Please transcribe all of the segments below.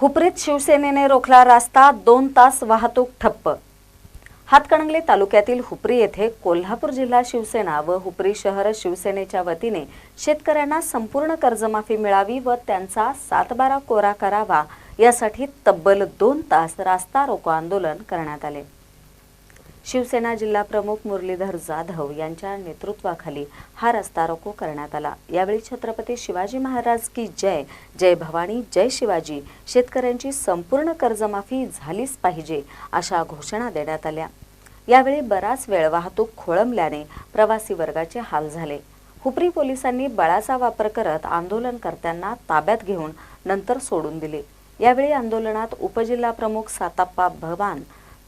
हुपरीत शिवसेनेने रोखला रस्ता दोन तास वाहतूक ठप्प. हातकणंगले तालुक्यातील हुपरी येथे कोल्हापूर जिल्हा शिवसेना व हुपरी शहर शिवसेनेच्या वतीने शेतकऱ्यांना संपूर्ण कर्जमाफी मिळावी व त्यांचा सातबारा कोरा करावा यासाठी तब्बल दोन तास रास्ता रोको आंदोलन करण्यात आले. शिवसेना जिल्हा प्रमुख मुरलीधर जाधव यांच्या नेतृत्वाखाली हा रस्ता रोको करण्यात आला. यावेळी छत्रपती शिवाजी महाराज की जय जय भवानी जय शिवाजी शेतकऱ्यांची संपूर्ण कर्जमाफी झालीच पाहिजे अशा घोषणा देण्यात आल्या. यावेळी बराच वेळ वाहतूक खोळंबल्याने प्रवासी वर्गाचे हाल झाले. हुपरी पोलिसांनी बळाचा वापर करत आंदोलनकर्त्यांना ताब्यात घेऊन नंतर सोडून दिले. यावेळी आंदोलनात उपजिल्हा प्रमुख साताप्पा भवान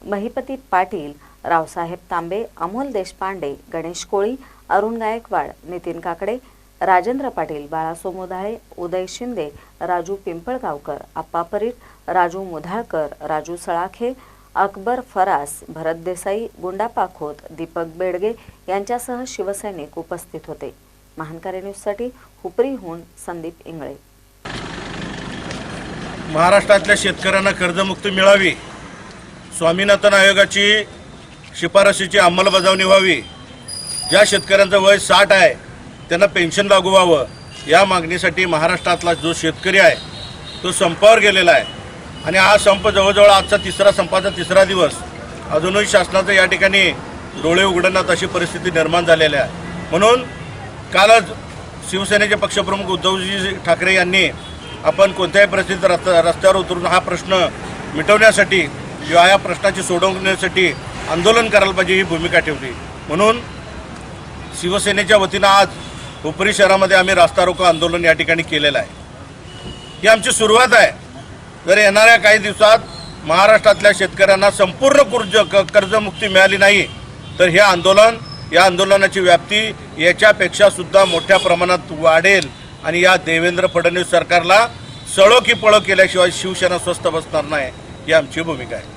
महिपती पाटील रावसाहेब तांबे अमोल देशपांडे गणेश कोळी अरुण गायकवाड नितीन काकडे राजेंद्र पाटील बाळासो मुधाळे उदय शिंदे राजू पिंपळगावकर आप्पा परीट राजू मुधाळकर राजू सळाखे अकबर फरास भरत देसाई गुंडापा खोत दीपक बेडगे यांच्यासह शिवसैनिक उपस्थित होते. महानकारी न्यूजसाठी हुपरीहून संदीप इंगळे. महाराष्ट्रातल्या शेतकऱ्यांना कर्जमुक्ती मिळावी. स्वामीनाथन आयोगाची शिफारशीची अंमलबजावणी व्हावी. ज्या शेतकऱ्यांचं वय साठ आहे त्यांना पेन्शन लागू व्हावं. या मागणीसाठी महाराष्ट्रातला जो शेतकरी आहे तो संपावर गेलेला आहे. आणि हा संप जवळजवळ आजचा तिसरा संपाचा तिसरा दिवस. अजूनही शासनाचं या ठिकाणी डोळे उघडण्यात अशी परिस्थिती निर्माण झालेली आहे. म्हणून कालच शिवसेनेचे पक्षप्रमुख उद्धवजी ठाकरे यांनी आपण कोणत्याही परिस्थितीत रस्त्यावर उतरून हा प्रश्न मिटवण्यासाठी किंवा या प्रश्नाची सोडवण्यासाठी आंदोलन करायला पाहिजे ही भूमिका ठेवली. म्हणून शिवसेनेच्या वतीनं आज हुपरी शहरामध्ये आम्ही रास्ता रोको आंदोलन या ठिकाणी केलेलं आहे. ही आमची सुरुवात आहे. जर येणाऱ्या काही दिवसात महाराष्ट्रातल्या शेतकऱ्यांना संपूर्ण कर्ज क- कर्जमुक्ती मिळाली नाही तर हे आंदोलन या आंदोलनाची व्याप्ती याच्यापेक्षा सुद्धा मोठ्या प्रमाणात वाढेल आणि या देवेंद्र फडणवीस सरकारला सळो की पळो केल्याशिवाय शिवसेना स्वस्थ बसणार नाही ही आमची भूमिका आहे.